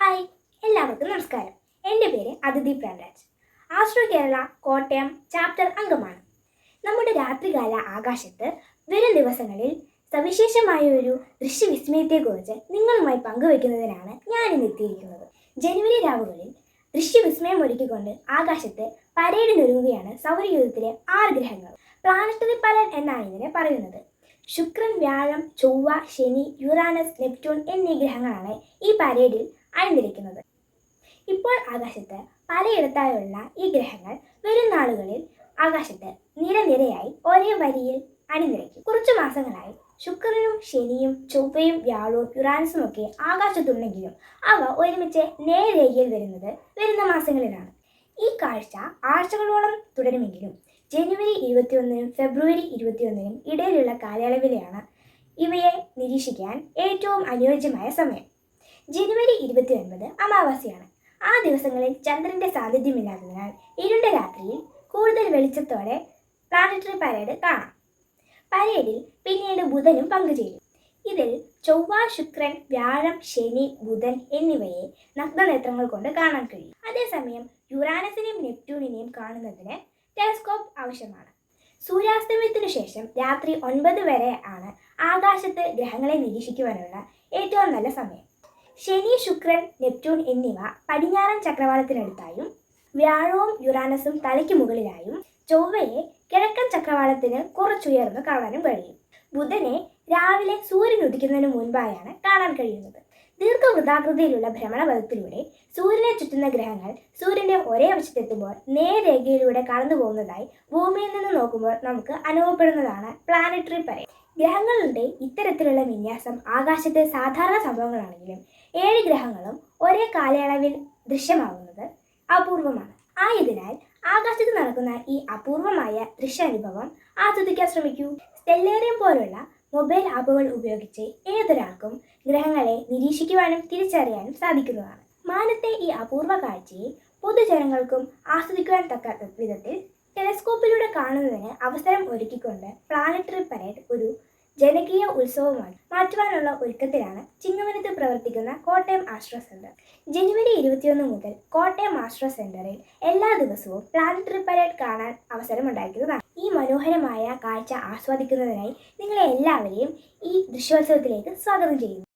Hi എല്ലാവർക്കും നമസ്കാരം. എന്റെ പേര് അതിഥി പ്രാൻരാജ് ആസ്ട്രോ കേരള കോട്ടയം ചാപ്റ്റർ അംഗമാണ്. നമ്മുടെ രാത്രികാല ആകാശത്ത് വരും ദിവസങ്ങളിൽ സവിശേഷമായ ഒരു ദൃശ്യവിസ്മയത്തെക്കുറിച്ച് നിങ്ങളുമായി പങ്കുവയ്ക്കുന്നതിനാണ് ഞാൻ ഇന്ന് എത്തിയിരിക്കുന്നത്. ജനുവരി രാവുകളിൽ ദൃശ്യവിസ്മയം ഒരുക്കിക്കൊണ്ട് ആകാശത്ത് പരേഡിനൊരുങ്ങുകയാണ് സൗരയൂഥത്തിലെ ആറ് ഗ്രഹങ്ങൾ. പ്ലാനറ്ററി പലൻ എന്നാണ് ഇതിനെ പറയുന്നത്. ശുക്രൻ വ്യാഴം ചൊവ്വ ശനി യുറാനസ് നെപ്റ്റ്യൂൺ എന്നീ ഗ്രഹങ്ങളാണ് ഈ പരേഡിൽ അണിനിരക്കുന്നത്. ഇപ്പോൾ ആകാശത്ത് പലയിടത്തായുള്ള ഈ ഗ്രഹങ്ങൾ വരും നാളുകളിൽ ആകാശത്ത് നിരനിരയായി ഒരേ വരിയിൽ അണിനിരക്കും. കുറച്ചു മാസങ്ങളായി ശുക്രനും ശനിയും ചൊവ്വയും വ്യാഴവും യുറാനസും ഒക്കെ ആകാശത്തുണ്ടെങ്കിലും അവ ഒരുമിച്ച് നേരേഖയിൽ വരുന്നത് വരുന്ന മാസങ്ങളിലാണ്. ഈ കാഴ്ച ആഴ്ചകളോളം തുടരുമെങ്കിലും ജനുവരി ഇരുപത്തിയൊന്നിനും ഫെബ്രുവരി ഇരുപത്തിയൊന്നിനും ഇടയിലുള്ള കാലയളവിലെയാണ് ഇവയെ നിരീക്ഷിക്കാൻ ഏറ്റവും അനുയോജ്യമായ സമയം. ജനുവരി ഇരുപത്തി ഒൻപത് അമാവാസിയാണ്. ആ ദിവസങ്ങളിൽ ചന്ദ്രന്റെ സാന്നിധ്യമില്ലാത്തതിനാൽ ഇരുണ്ട രാത്രിയിൽ കൂടുതൽ വെളിച്ചത്തോടെ പ്ലാനറ്ററി പരേഡ് കാണാം. പരേഡിൽ പിന്നീട് ബുധനും പങ്കുചേരും ഇതിൽ ചൊവ്വ ശുക്രൻ വ്യാഴം ശനി ബുധൻ എന്നിവയെ നഗ്നനേത്രങ്ങൾ കൊണ്ട് കാണാൻ കഴിയും. അതേസമയം യുറാനസിനെയും നെപ്റ്റ്യൂണിനെയും കാണുന്നതിന് ടെലിസ്കോപ്പ് ആവശ്യമാണ്. സൂര്യാസ്തമയത്തിനു ശേഷം രാത്രി ഒൻപത് വരെ ആണ് ആകാശത്ത് ഗ്രഹങ്ങളെ നിരീക്ഷിക്കുവാനുള്ള ഏറ്റവും നല്ല സമയം. ശനി ശുക്രൻ നെപ്റ്റ്യൂൺ എന്നിവ പടിഞ്ഞാറൻ ചക്രവാളത്തിനടുത്തായും വ്യാഴവും യുറാനസും തലയ്ക്ക് മുകളിലായും ചൊവ്വയെ കിഴക്കൻ ചക്രവാളത്തിന് കുറച്ചുയർന്ന് കാണാനും കഴിയും. ബുധനെ രാവിലെ സൂര്യൻ ഉദിക്കുന്നതിന് മുൻപായാണ് കാണാൻ കഴിയുന്നത്. ദീർഘവൃതാകൃതിയിലുള്ള ഭ്രമണപഥത്തിലൂടെ സൂര്യനെ ചുറ്റുന്ന ഗ്രഹങ്ങൾ സൂര്യന്റെ ഒരേ വശത്തെത്തുമ്പോൾ നേരേഖയിലൂടെ കടന്നു പോകുന്നതായി ഭൂമിയിൽ നിന്ന് നോക്കുമ്പോൾ നമുക്ക് അനുഭവപ്പെടുന്നതാണ് പ്ലാനറ്ററി പരേ ഗ്രഹങ്ങളുടെ ഇത്തരത്തിലുള്ള വിന്യാസം ആകാശത്തെ സാധാരണ സംഭവങ്ങളാണെങ്കിലും ഏഴ് ഗ്രഹങ്ങളും ഒരേ കാലയളവിൽ ദൃശ്യമാകുന്നത് അപൂർവമാണ്. ആയതിനാൽ ആകാശത്ത് നടക്കുന്ന ഈ അപൂർവമായ ദൃശ്യാനുഭവം ആസ്വദിക്കാൻ ശ്രമിക്കൂ. സ്റ്റെല്ലേറിയം പോലുള്ള മൊബൈൽ ആപ്പുകൾ ഉപയോഗിച്ച് ഏതൊരാൾക്കും ഗ്രഹങ്ങളെ നിരീക്ഷിക്കുവാനും തിരിച്ചറിയാനും സാധിക്കുന്നതാണ്. മാനത്തെ ഈ അപൂർവ കാഴ്ചയെ പൊതുജനങ്ങൾക്കും ആസ്വദിക്കുവാൻ തക്ക വിധത്തിൽ ടെലസ്കോപ്പിലൂടെ കാണുന്നതിന് അവസരം ഒരുക്കിക്കൊണ്ട് പ്ലാനറ്ററി പരേഡ് ഒരു ജനകീയ ഉത്സവമായി മാറ്റുവാനുള്ള ഒരുക്കത്തിലാണ് ചിങ്ങവനത്ത് പ്രവർത്തിക്കുന്ന കോട്ടയം ആശ്ര സെന്റർ. ജനുവരി ഇരുപത്തിയൊന്ന് മുതൽ കോട്ടയം ആശ്ര സെന്ററിൽ എല്ലാ ദിവസവും പ്ലാനറ്ററി പരേഡ് കാണാൻ അവസരമുണ്ടാക്കുന്നതാണ് ഈ മനോഹരമായ കാഴ്ച ആസ്വദിക്കുന്നതിനായി നിങ്ങളെ എല്ലാവരെയും ഈ ദൃശ്യോത്സവത്തിലേക്ക് സ്വാഗതം ചെയ്യുന്നു.